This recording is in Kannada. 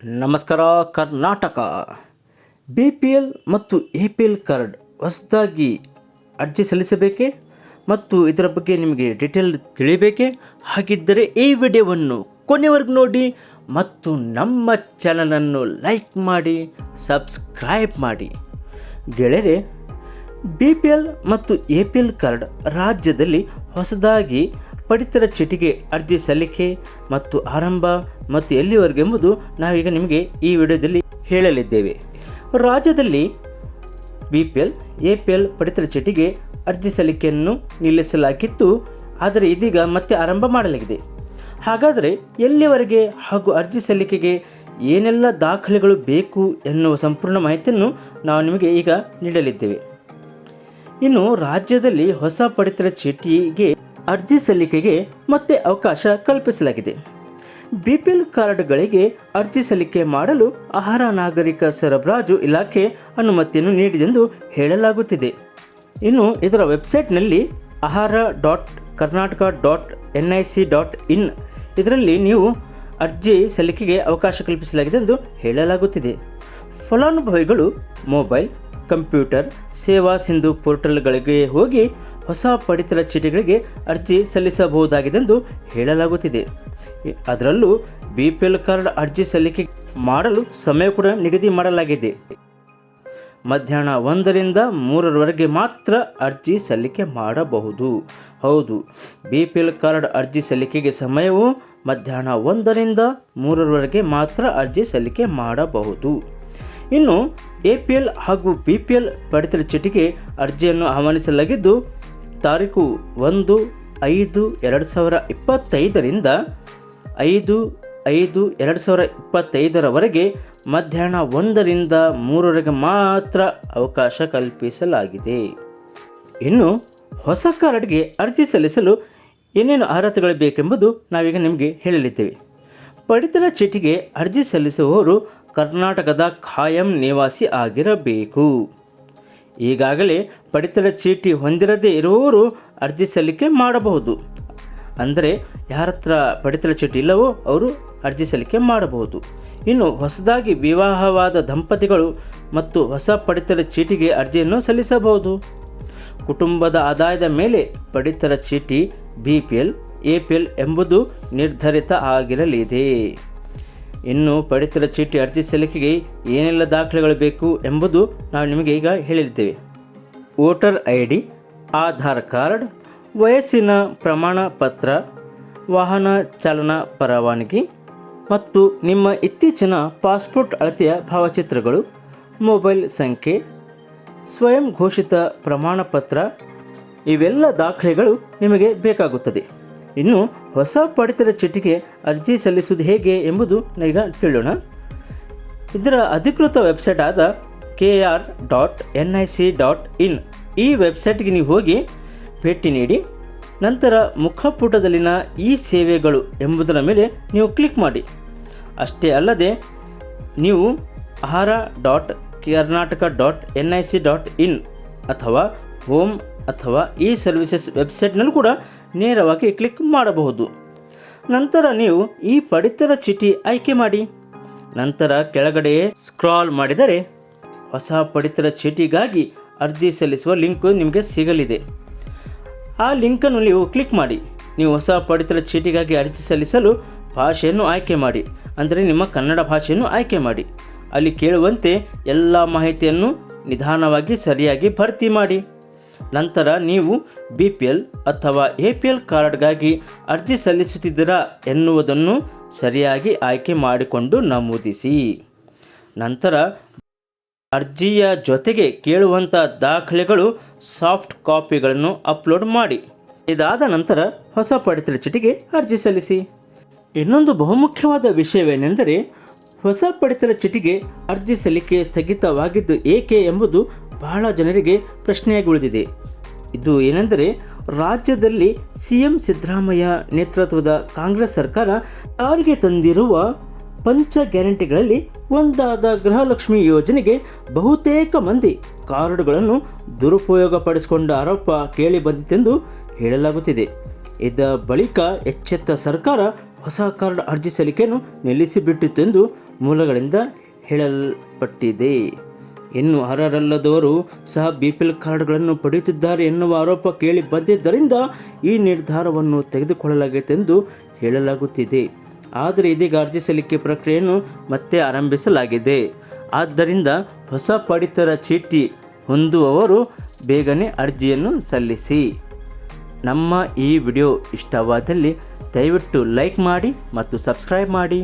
ನಮಸ್ಕಾರ, ಕರ್ನಾಟಕ. ಬಿ ಪಿ ಎಲ್ ಮತ್ತು ಎ ಪಿ ಎಲ್ ಕಾರ್ಡ್ ಹೊಸದಾಗಿ ಅರ್ಜಿ ಸಲ್ಲಿಸಬೇಕೇ? ಮತ್ತು ಇದರ ಬಗ್ಗೆ ನಿಮಗೆ ಡೀಟೇಲ್ ತಿಳಿಬೇಕೇ ಹಾಗಿದ್ದರೆ ಈ ವಿಡಿಯೋವನ್ನು ಕೊನೆವರೆಗೂ ನೋಡಿ ಮತ್ತು ನಮ್ಮ ಚಾನಲನ್ನು ಲೈಕ್ ಮಾಡಿ, ಸಬ್ಸ್ಕ್ರೈಬ್ ಮಾಡಿ. ಗೆಳೆಯರೆ ಬಿ ಪಿ ಎಲ್ ಮತ್ತು ಎ ಪಿ ಎಲ್ ಕಾರ್ಡ್ ರಾಜ್ಯದಲ್ಲಿ ಹೊಸದಾಗಿ ಪಡಿತರ ಚೀಟಿಗೆ ಅರ್ಜಿ ಸಲ್ಲಿಕೆ ಮತ್ತು ಆರಂಭ ಮತ್ತು ಎಲ್ಲಿವರೆಗೆ ಎಂಬುದು ನಾವೀಗ ನಿಮಗೆ ಈ ವಿಡಿಯೋದಲ್ಲಿ ಹೇಳಲಿದ್ದೇವೆ. ರಾಜ್ಯದಲ್ಲಿ B P L A P L ಪಡಿತರ ಚೀಟಿಗೆ ಅರ್ಜಿ ಸಲ್ಲಿಕೆಯನ್ನು ನಿಲ್ಲಿಸಲಾಗಿತ್ತು. ಆದರೆ ಇದೀಗ ಮತ್ತೆ ಆರಂಭ ಮಾಡಲಾಗಿದೆ. ಹಾಗಾದರೆ ಎಲ್ಲಿವರೆಗೆ ಹಾಗೂ ಅರ್ಜಿ ಸಲ್ಲಿಕೆಗೆ ಏನೆಲ್ಲ ದಾಖಲೆಗಳು ಬೇಕು ಎನ್ನುವ ಸಂಪೂರ್ಣ ಮಾಹಿತಿಯನ್ನು ನಾವು ನಿಮಗೆ ಈಗ ನೀಡಲಿದ್ದೇವೆ. ಇನ್ನು ರಾಜ್ಯದಲ್ಲಿ ಹೊಸ ಪಡಿತರ ಚೀಟಿಗೆ ಅರ್ಜಿ ಸಲ್ಲಿಕೆಗೆ ಮತ್ತೆ ಅವಕಾಶ ಕಲ್ಪಿಸಲಾಗಿದೆ. ಬಿ ಪಿ ಎಲ್ ಕಾರ್ಡ್ಗಳಿಗೆ ಅರ್ಜಿ ಸಲ್ಲಿಕೆ ಮಾಡಲು ಆಹಾರ ನಾಗರಿಕ ಸರಬರಾಜು ಇಲಾಖೆ ಅನುಮತಿಯನ್ನು ನೀಡಿದೆಂದು ಹೇಳಲಾಗುತ್ತಿದೆ. ಇನ್ನು ಇದರ ವೆಬ್ಸೈಟ್ನಲ್ಲಿ ahara dot Karnataka dot N I C dot in ಇದರಲ್ಲಿ ನೀವು ಅರ್ಜಿ ಸಲ್ಲಿಕೆಗೆ ಅವಕಾಶ ಕಲ್ಪಿಸಲಾಗಿದೆ ಎಂದು ಹೇಳಲಾಗುತ್ತಿದೆ. ಫಲಾನುಭವಿಗಳು ಮೊಬೈಲ್, ಕಂಪ್ಯೂಟರ್, ಸೇವಾ ಸಿಂಧು ಪೋರ್ಟಲ್ಗಳಿಗೆ ಹೋಗಿ ಹೊಸ ಪಡಿತರ ಚೀಟಿಗಳಿಗೆ ಅರ್ಜಿ ಸಲ್ಲಿಸಬಹುದಾಗಿದೆಂದು ಹೇಳಲಾಗುತ್ತಿದೆ. ಅದರಲ್ಲೂ ಬಿ ಪಿ ಎಲ್ ಕಾರ್ಡ್ ಅರ್ಜಿ ಸಲ್ಲಿಕೆ ಮಾಡಲು ಸಮಯ ಕೂಡ ನಿಗದಿ ಮಾಡಲಾಗಿದೆ. ಮಧ್ಯಾಹ್ನ ಒಂದರಿಂದ ಮೂರರವರೆಗೆ ಮಾತ್ರ ಅರ್ಜಿ ಸಲ್ಲಿಕೆ ಮಾಡಬಹುದು. ಹೌದು ಬಿ ಪಿ ಎಲ್ ಕಾರ್ಡ್ ಅರ್ಜಿ ಸಲ್ಲಿಕೆಗೆ ಸಮಯವು ಮಧ್ಯಾಹ್ನ ಒಂದರಿಂದ ಮೂರರವರೆಗೆ ಮಾತ್ರ ಅರ್ಜಿ ಸಲ್ಲಿಕೆ ಮಾಡಬಹುದು. ಇನ್ನು, ಎ ಪಿ ಎಲ್ ಹಾಗೂ ಬಿ ಪಿ ಎಲ್ ಪಡಿತರ ಚೀಟಿಗೆ ಅರ್ಜಿಯನ್ನು ಆಹ್ವಾನಿಸಲಾಗಿದ್ದು, ತಾರೀಕು ಒಂದು ಐದು ಎರಡು ಸಾವಿರ ಇಪ್ಪತ್ತೈದರಿಂದ ಐದು ಐದು, ಎರಡು ಸಾವಿರ ಇಪ್ಪತ್ತೈದರವರೆಗೆ ಮಧ್ಯಾಹ್ನ ಒಂದರಿಂದ ಮೂರವರೆಗೆ ಮಾತ್ರ ಅವಕಾಶ ಕಲ್ಪಿಸಲಾಗಿದೆ. ಇನ್ನು ಹೊಸ ಕಾರ್ಡ್ಗೆ ಅರ್ಜಿ ಸಲ್ಲಿಸಲು ಏನೇನು ಅರ್ಹತೆಗಳು ಬೇಕೆಂಬುದು ನಾವೀಗ ನಿಮಗೆ ಹೇಳಲಿದ್ದೇವೆ. ಪಡಿತರ ಚೀಟಿಗೆ ಅರ್ಜಿ ಸಲ್ಲಿಸುವವರು ಕರ್ನಾಟಕದ ಖಾಯಂ ನಿವಾಸಿ ಆಗಿರಬೇಕು. ಈಗಾಗಲೇ ಪಡಿತರ ಚೀಟಿ ಹೊಂದಿರದೇ ಇರುವವರು ಅರ್ಜಿ ಸಲ್ಲಿಕೆ ಮಾಡಬಹುದು. ಅಂದರೆ ಯಾರ ಹತ್ರ ಪಡಿತರ ಚೀಟಿ ಇಲ್ಲವೋ ಅವರು ಅರ್ಜಿ ಸಲ್ಲಿಕೆ ಮಾಡಬಹುದು. ಇನ್ನು ಹೊಸದಾಗಿ ವಿವಾಹವಾದ ದಂಪತಿಗಳು ಮತ್ತು ಹೊಸ ಪಡಿತರ ಚೀಟಿಗೆ ಅರ್ಜಿಯನ್ನು ಸಲ್ಲಿಸಬಹುದು. ಕುಟುಂಬದ ಆದಾಯದ ಮೇಲೆ ಪಡಿತರ ಚೀಟಿ B P L, A P L ಎಂಬುದು ನಿರ್ಧರಿತ ಆಗಿರಲಿದೆ. ಇನ್ನು ಪಡಿತರ ಚೀಟಿ ಅರ್ಜಿ ಸಲ್ಲಿಕೆಗೆ ಏನೆಲ್ಲ ದಾಖಲೆಗಳು ಬೇಕು ಎಂಬುದು ನಾವು ನಿಮಗೆ ಈಗ ಹೇಳಿರ್ತೇವೆ voter I D, Aadhaar card ವಯಸ್ಸಿನ ಪ್ರಮಾಣ ಪತ್ರ, ವಾಹನ ಚಾಲನಾ ಪರವಾನಗಿ ಮತ್ತು ನಿಮ್ಮ ಇತ್ತೀಚಿನ ಪಾಸ್ಪೋರ್ಟ್ ಅಳತೆಯ ಭಾವಚಿತ್ರಗಳು, ಮೊಬೈಲ್ ಸಂಖ್ಯೆ, ಸ್ವಯಂ ಘೋಷಿತ ಪ್ರಮಾಣ ಪತ್ರ ಇವೆಲ್ಲ ದಾಖಲೆಗಳು ನಿಮಗೆ ಬೇಕಾಗುತ್ತದೆ. ಇನ್ನು ಹೊಸ ಪಡಿತರ ಚೀಟಿಗೆ ಅರ್ಜಿ ಸಲ್ಲಿಸುವುದು ಹೇಗೆ ಎಂಬುದು ಈಗ ತಿಳಿಯೋಣ. ಇದರ ಅಧಿಕೃತ ವೆಬ್ಸೈಟ್ ಆದ K R dot N I C dot in. ಈ ವೆಬ್ಸೈಟ್ಗೆ ನೀವು ಹೋಗಿ ಭೇಟಿ ನೀಡಿ ನಂತರ ಮುಖಪುಟದಲ್ಲಿನ ಈ ಸೇವೆಗಳು ಎಂಬುದರ ಮೇಲೆ ನೀವು ಕ್ಲಿಕ್ ಮಾಡಿ. ಅಷ್ಟೇ ಅಲ್ಲದೆ ನೀವು ahara dot Karnataka dot N I C dot in ಅಥವಾ ಹೋಮ್ ಅಥವಾ ಇ ಸರ್ವಿಸಸ್ ವೆಬ್ಸೈಟ್ನಲ್ಲೂ ಕೂಡ ನೇರವಾಗಿ ಕ್ಲಿಕ್ ಮಾಡಬಹುದು. ನಂತರ ನೀವು ಈ ಪಡಿತರ ಚೀಟಿ ಆಯ್ಕೆ ಮಾಡಿ. ನಂತರ ಕೆಳಗಡೆ ಸ್ಕ್ರಾಲ್ ಮಾಡಿದರೆ ಹೊಸ ಪಡಿತರ ಚೀಟಿಗಾಗಿ ಅರ್ಜಿ ಸಲ್ಲಿಸುವ ಲಿಂಕ್ ನಿಮಗೆ ಸಿಗಲಿದೆ. ಆ ಲಿಂಕನ್ನು ನೀವು ಕ್ಲಿಕ್ ಮಾಡಿ. ನೀವು ಹೊಸ ಪಡಿತರ ಚೀಟಿಗಾಗಿ ಅರ್ಜಿ ಸಲ್ಲಿಸಲು ಭಾಷೆಯನ್ನು ಆಯ್ಕೆ ಮಾಡಿ. ಅಂದರೆ ನಿಮ್ಮ ಕನ್ನಡ ಭಾಷೆಯನ್ನು ಆಯ್ಕೆ ಮಾಡಿ. ಅಲ್ಲಿ ಕೇಳುವಂತೆ ಎಲ್ಲ ಮಾಹಿತಿಯನ್ನು ನಿಧಾನವಾಗಿ ಸರಿಯಾಗಿ ಭರ್ತಿ ಮಾಡಿ. ನಂತರ ನೀವು ಬಿ ಪಿ ಎಲ್ ಅಥವಾ ಎ ಪಿ ಎಲ್ ಕಾರ್ಡ್ಗಾಗಿ ಅರ್ಜಿ ಸಲ್ಲಿಸುತ್ತಿದ್ದೀರಾ ಎನ್ನುವುದನ್ನು ಸರಿಯಾಗಿ ಆಯ್ಕೆ ಮಾಡಿಕೊಂಡು ನಮೂದಿಸಿ. ನಂತರ ಅರ್ಜಿಯ ಜೊತೆಗೆ ಕೇಳುವಂಥ ದಾಖಲೆಗಳು ಸಾಫ್ಟ್ ಕಾಪಿಗಳನ್ನು ಅಪ್ಲೋಡ್ ಮಾಡಿ. ಇದಾದ ನಂತರ ಹೊಸ ಪಡಿತರ ಚೀಟಿಗೆ ಅರ್ಜಿ ಸಲ್ಲಿಸಿ. ಇನ್ನೊಂದು ಬಹುಮುಖ್ಯವಾದ ವಿಷಯವೇನೆಂದರೆ, ಹೊಸ ಪಡಿತರ ಚೀಟಿಗೆ ಅರ್ಜಿ ಸಲ್ಲಿಕೆ ಸ್ಥಗಿತವಾಗಿದ್ದು ಏಕೆ ಎಂಬುದು ಬಹಳ ಜನರಿಗೆ ಪ್ರಶ್ನೆಯಾಗಿ ಉಳಿದಿದೆ ಇದು ಏನೆಂದರೆ, ರಾಜ್ಯದಲ್ಲಿ ಸಿ ಎಂ ಸಿದ್ದರಾಮಯ್ಯ ನೇತೃತ್ವದ ಕಾಂಗ್ರೆಸ್ ಸರ್ಕಾರ ಜಾರಿಗೆ ತಂದಿರುವ ಪಂಚ ಗ್ಯಾರಂಟಿಗಳಲ್ಲಿ ಒಂದಾದ ಗೃಹಲಕ್ಷ್ಮಿ ಯೋಜನೆಗೆ ಬಹುತೇಕ ಮಂದಿ ಕಾರ್ಡ್ಗಳನ್ನು ದುರುಪಯೋಗಪಡಿಸಿಕೊಂಡ ಆರೋಪ ಕೇಳಿ ಬಂದಿತೆಂದು ಹೇಳಲಾಗುತ್ತಿದೆ. ಇದ ಬಳಿಕ ಎಚ್ಚೆತ್ತ ಸರ್ಕಾರ ಹೊಸ ಕಾರ್ಡ್ ಅರ್ಜಿ ಸಲ್ಲಿಕೆಯನ್ನು ನಿಲ್ಲಿಸಿಬಿಟ್ಟಿತ್ತೆಂದು ಮೂಲಗಳಿಂದ ಹೇಳಲ್ಪಟ್ಟಿದೆ. ಇನ್ನು ಅರ್ಹರಲ್ಲದವರು ಸಹ ಬಿ ಪಿ ಎಲ್ ಕಾರ್ಡ್ಗಳನ್ನು ಪಡೆಯುತ್ತಿದ್ದಾರೆ ಎನ್ನುವ ಆರೋಪ ಕೇಳಿ ಬಂದಿದ್ದರಿಂದ ಈ ನಿರ್ಧಾರವನ್ನು ತೆಗೆದುಕೊಳ್ಳಲಾಗಿತ್ತೆಂದು ಹೇಳಲಾಗುತ್ತಿದೆ. ಆದರೆ ಇದೀಗ ಅರ್ಜಿ ಸಲ್ಲಿಕೆ ಪ್ರಕ್ರಿಯೆಯನ್ನು ಮತ್ತೆ ಆರಂಭಿಸಲಾಗಿದೆ. ಆದ್ದರಿಂದ ಹೊಸ ಪಡಿತರ ಚೀಟಿ ಹೊಂದುವವರು ಬೇಗನೆ ಅರ್ಜಿಯನ್ನು ಸಲ್ಲಿಸಿ. ನಮ್ಮ ಈ ವಿಡಿಯೋ ಇಷ್ಟವಾದಲ್ಲಿ ದಯವಿಟ್ಟು ಲೈಕ್ ಮಾಡಿ ಮತ್ತು ಸಬ್ಸ್ಕ್ರೈಬ್ ಮಾಡಿ.